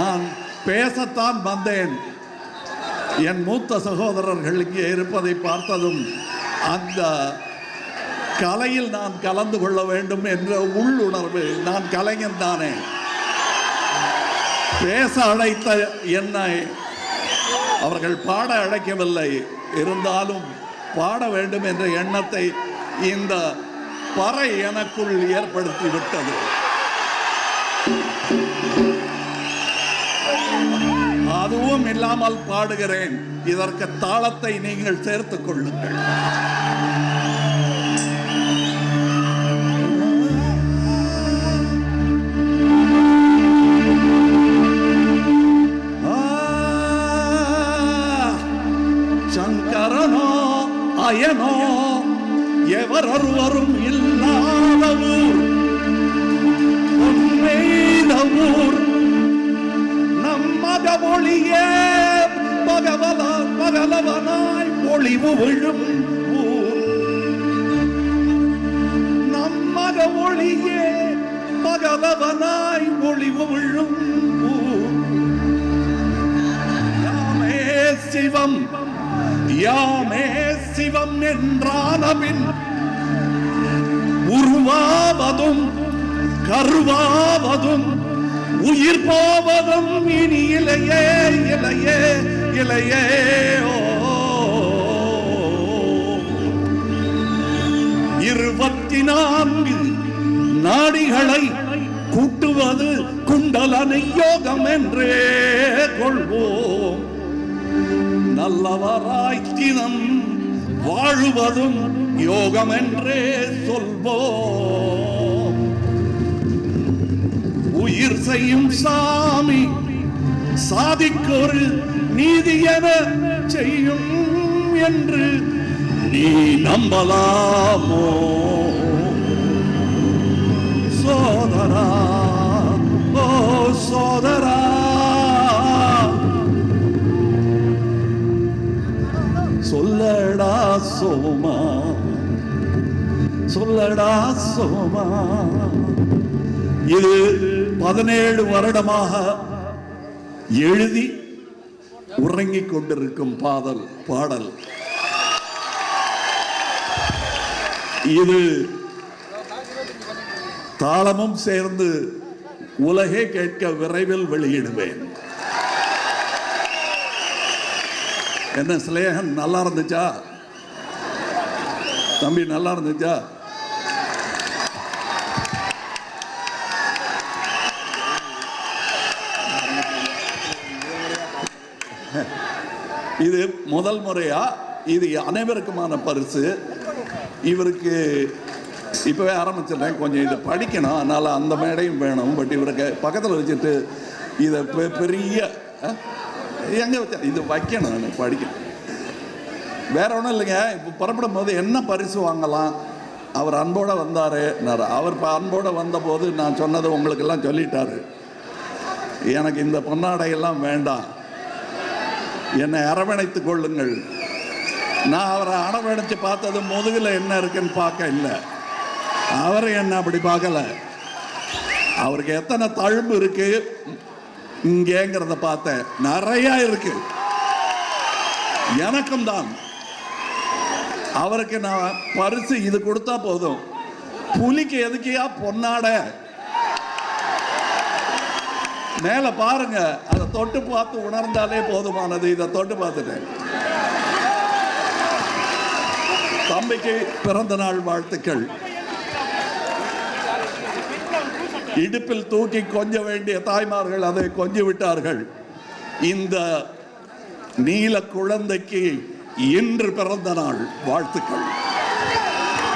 நான் பேசத்தான் வந்தேன். என் மூத்த சகோதரர்கள் இங்கே இருப்பதை பார்த்ததும் அந்த கலையில் நான் கலந்து கொள்ள வேண்டும் என்ற உள்ளுணர்வு நான் கலைஞன் தானே. பேச அழைத்த என்னை அவர்கள் பாட அழைக்கவில்லை. இருந்தாலும் பாட வேண்டும் என்ற எண்ணத்தை இந்த பறை எனக்குள் ஏற்படுத்தி விட்டது இல்லாமல் பாடுகிறேன். இதற்கு தாளத்தை நீங்கள் சேர்த்துக் கொள்ளுங்கள். சங்கரனோ அயனோ எவரொருவரும் இல்லாத ஊர். உண்மையில ஊர். நம்மக ஒளியே பகவல பகலவனாய் ஒளிவு விழும் ஊர். நம்மக ஒளியே பகலவனாய் ஒளிவு விழும் யாமே சிவம் யாமே சிவம் என்றானபின் உருவாவதும் கருவாவதும் உயிர் போவதும் இனி இலையே இலையே இலையே இருபத்தி நான்கு நாடிகளை கூட்டுவது குண்டலனை யோகம் என்றே கொள்வோம். நல்லவராய் தினம் வாழுவதும் யோகம் என்றே சொல்வோம். உயிர் செய்யும் சாமி. சாதிக்கொரு நீதி செய்யும் என்று நீ நம்பலாமோ? சோதரா ஓ சோதரா. சொல்லடா சோமா சொல்லடா சோமா. இது பதினேழு வருடமாக எழுதி உறங்கிக் கொண்டிருக்கும் பாதல் பாடல். இது தாளமும் சேர்ந்து உலகே கேட்க விரைவில் வெளியிடுவேன். என்ன சிலேகன் நல்லா இருந்துச்சா? தம்பி நல்லா இருந்துச்சா? இது முதல் முறையா? இது அனைவருக்குமான பரிசு. இவருக்கு இப்பவே ஆரம்பிச்சிடுறேன். கொஞ்சம் இதை படிக்கணும். அதனால அந்த மேடையும் வேணும். பட் இவருக்கு பக்கத்தில் வச்சுட்டு இதை பெ- பெரிய எங்கே எங்க வச்ச? இது வைக்கணும். எனக்கு படிக்கணும். வேற ஒன்றும் இல்லைங்க. இப்போ புறப்படும் போது என்ன பரிசு வாங்கலாம்? அவர் அன்போடு வந்தார். அவர் இப்போ அன்போடு வந்தபோது நான் சொன்னதை உங்களுக்கெல்லாம் சொல்லிட்டாரு. எனக்கு இந்த பொன்னாடையெல்லாம் வேண்டாம். என்னை அரவணைத்துக் கொள்ளுங்கள். நான் அவரை அரவணைச்சு பார்த்தது முதுகில் என்ன இருக்குன்னு பார்க்க இல்லை. அவர் என்ன அப்படி பார்க்கல. அவருக்கு எத்தனை தழும்பு இருக்கு? இங்கேங்கிறத பார்த்தேன். நிறைய இருக்கு. எனக்கும் தான். அவருக்கு நான் பரிசு இது கொடுத்தா போதும். புலிக்கு எதுக்கியா பொன்னாடை? மேலே பாருங்க. அதை தொட்டு பார்த்து உணர்ந்தாலே போதுமானது. இதை தொட்டு பார்த்துட்டேன். தம்பிக்கு பிறந்த நாள் வாழ்த்துக்கள். இடுப்பில் தூக்கி கொஞ்ச வேண்டிய தாய்மார்கள் அதை கொஞ்சி விட்டார்கள். இந்த நீல குழந்தைக்கு இன்று பிறந்த நாள் வாழ்த்துக்கள்.